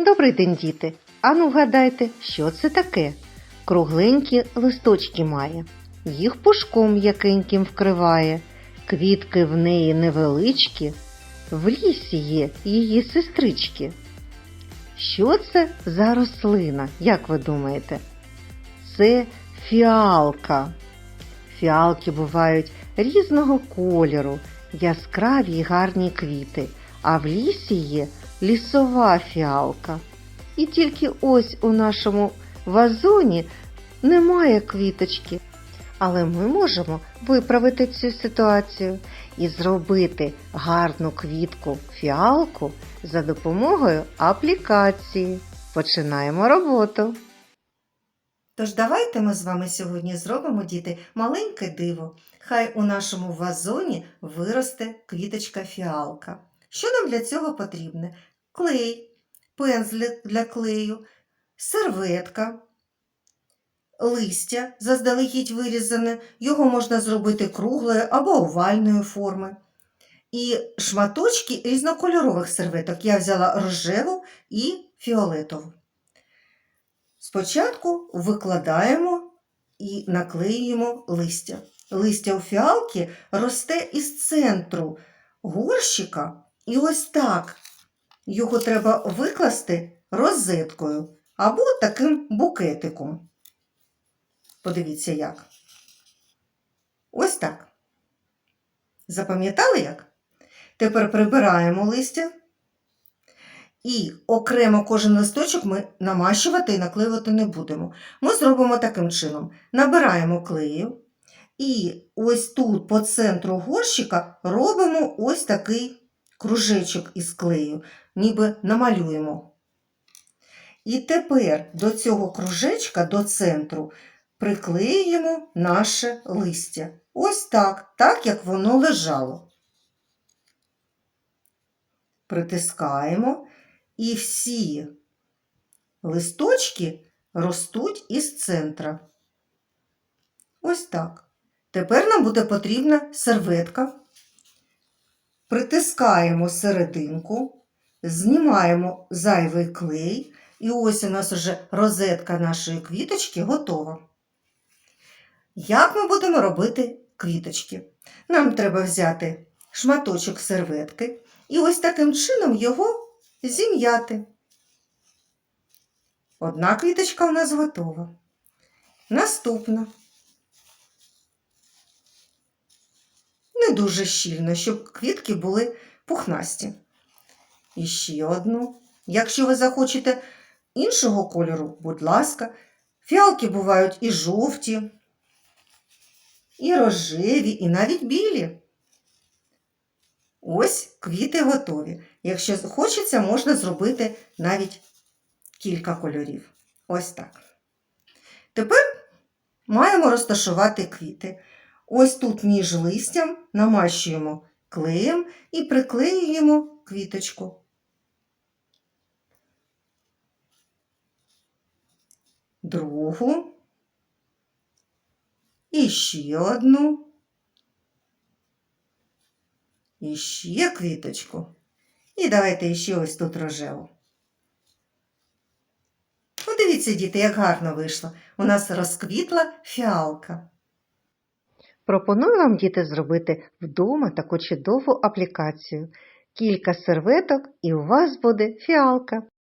Добрий день, діти. Ану вгадайте, що це таке? Кругленькі листочки має, їх пушком якеньким вкриває, квітки в неї невеличкі, в лісі є її сестрички. Що це за рослина, як ви думаєте? Це фіалка. Фіалки бувають різного кольору, яскраві й гарні квіти, а в лісі є лісова фіалка. І тільки ось у нашому вазоні немає квіточки. Але ми можемо виправити цю ситуацію і зробити гарну квітку фіалку за допомогою аплікації. Починаємо роботу. Тож давайте ми з вами сьогодні зробимо, діти, маленьке диво. Хай у нашому вазоні виросте квіточка фіалка. Що нам для цього потрібне? Клей, пензлик для клею, серветка, листя заздалегідь вирізане, його можна зробити круглої або овальної форми. І шматочки різнокольорових серветок. Я взяла рожеву і фіолетову. Спочатку викладаємо і наклеюємо листя. Листя у фіалки росте із центру горщика, і ось так його треба викласти розеткою або таким букетиком. Подивіться як. Ось так. Запам'ятали як? Тепер прибираємо листя. І окремо кожен листочок ми намащувати і наклеювати не будемо. Ми зробимо таким чином: набираємо клею, і ось тут по центру горщика робимо ось такий кружечок із клею, ніби намалюємо. І тепер до цього кружечка, до центру, приклеюємо наше листя. Ось так, так як воно лежало. Притискаємо. І всі листочки ростуть із центра. Ось так. Тепер нам буде потрібна серветка. Притискаємо серединку, знімаємо зайвий клей, і ось у нас вже розетка нашої квіточки готова. Як ми будемо робити квіточки? Нам треба взяти шматочок серветки і ось таким чином його зім'яти. Одна квіточка у нас готова. Наступна. Не дуже щільно, щоб квітки були пухнасті. І ще одну. Якщо ви захочете іншого кольору, будь ласка, фіалки бувають і жовті, і рожеві, і навіть білі. Ось квіти готові. Якщо хочеться, можна зробити навіть кілька кольорів. Ось так. Тепер маємо розташувати квіти. Ось тут між листям намащуємо клеєм і приклеюємо квіточку. Другу. І ще одну. І ще квіточку. І давайте ще ось тут рожеву. Подивіться, діти, як гарно вийшло. У нас розквітла фіалка. Пропоную вам, діти, зробити вдома таку чудову аплікацію. Кілька серветок і у вас буде фіалка.